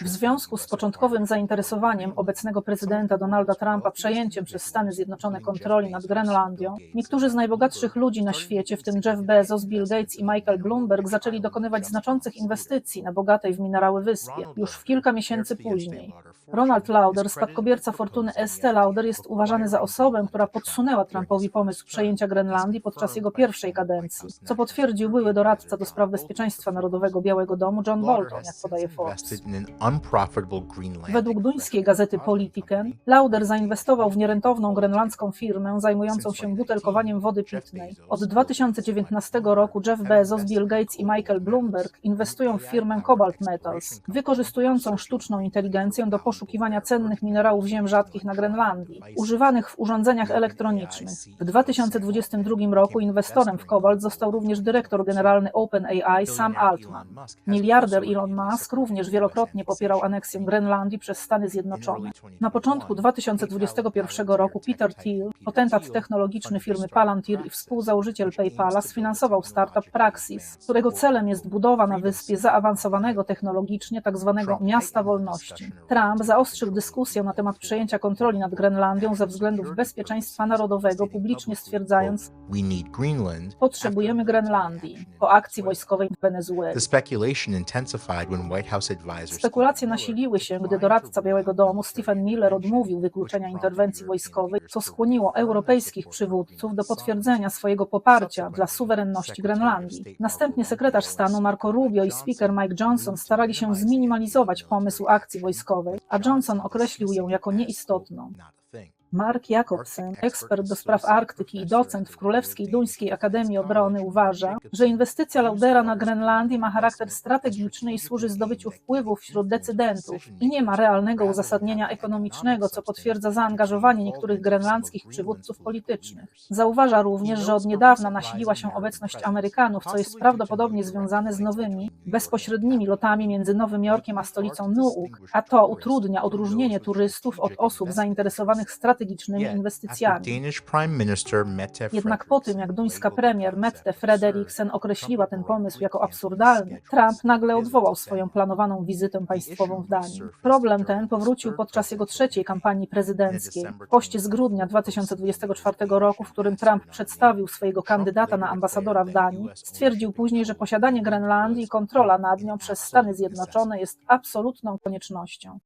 W związku z początkowym zainteresowaniem obecnego prezydenta Donalda Trumpa przejęciem przez Stany Zjednoczone kontroli nad Grenlandią, niektórzy z najbogatszych ludzi na świecie, w tym Jeff Bezos, Bill Gates i Michael Bloomberg, zaczęli dokonywać znaczących inwestycji na bogatej w minerały wyspie, już w kilka miesięcy później. Ronald Lauder, spadkobierca fortuny Estée Lauder, jest uważany za osobę, która podsunęła Trumpowi pomysł przejęcia Grenlandii podczas jego pierwszej kadencji, co potwierdził były doradca do spraw bezpieczeństwa narodowego Białego Domu John Bolton, jak podaje Forbes. Według duńskiej gazety Politiken, Lauder zainwestował w nierentowną grenlandzką firmę zajmującą się butelkowaniem wody pitnej. Od 2019 roku Jeff Bezos, Bill Gates i Michael Bloomberg inwestują w firmę Cobalt Metals, wykorzystującą sztuczną inteligencję do poszukiwania cennych minerałów ziem rzadkich na Grenlandii, używanych w urządzeniach elektronicznych. W 2022 roku inwestorem w Cobalt został również dyrektor generalny OpenAI Sam Altman. Miliarder Elon Musk również wielokrotnie popierał aneksję Grenlandii przez Stany Zjednoczone. Na początku 2021 roku Peter Thiel, potentat technologiczny firmy Palantir i współzałożyciel PayPala, sfinansował startup Praxis, którego celem jest budowa na wyspie zaawansowanego technologicznie tzw. miasta wolności. Trump zaostrzył dyskusję na temat przejęcia kontroli nad Grenlandią ze względów bezpieczeństwa narodowego, publicznie stwierdzając. Potrzebujemy Grenlandii po akcji wojskowej w Wenezueli. Spekulacje nasiliły się, gdy doradca Białego Domu Stephen Miller odmówił wykluczenia interwencji wojskowej, co skłoniło europejskich przywódców do potwierdzenia swojego poparcia dla suwerenności Grenlandii. Następnie sekretarz stanu Marco Rubio i speaker Mike Johnson starali się zminimalizować pomysł akcji wojskowej, a Johnson określił ją jako nieistotną. Mark Jacobsen, ekspert do spraw Arktyki i docent w Królewskiej Duńskiej Akademii Obrony, uważa, że inwestycja Laudera na Grenlandii ma charakter strategiczny i służy zdobyciu wpływów wśród decydentów i nie ma realnego uzasadnienia ekonomicznego, co potwierdza zaangażowanie niektórych grenlandzkich przywódców politycznych. Zauważa również, że od niedawna nasiliła się obecność Amerykanów, co jest prawdopodobnie związane z nowymi, bezpośrednimi lotami między Nowym Jorkiem a stolicą Nuuk, a to utrudnia odróżnienie turystów od osób zainteresowanych strategicznymi inwestycjami. Jednak po tym, jak duńska premier Mette Frederiksen określiła ten pomysł jako absurdalny, Trump nagle odwołał swoją planowaną wizytę państwową w Danii. Problem ten powrócił podczas jego trzeciej kampanii prezydenckiej. W poście z grudnia 2024 roku, w którym Trump przedstawił swojego kandydata na ambasadora w Danii, stwierdził później, że posiadanie Grenlandii i kontrola nad nią przez Stany Zjednoczone jest absolutną koniecznością.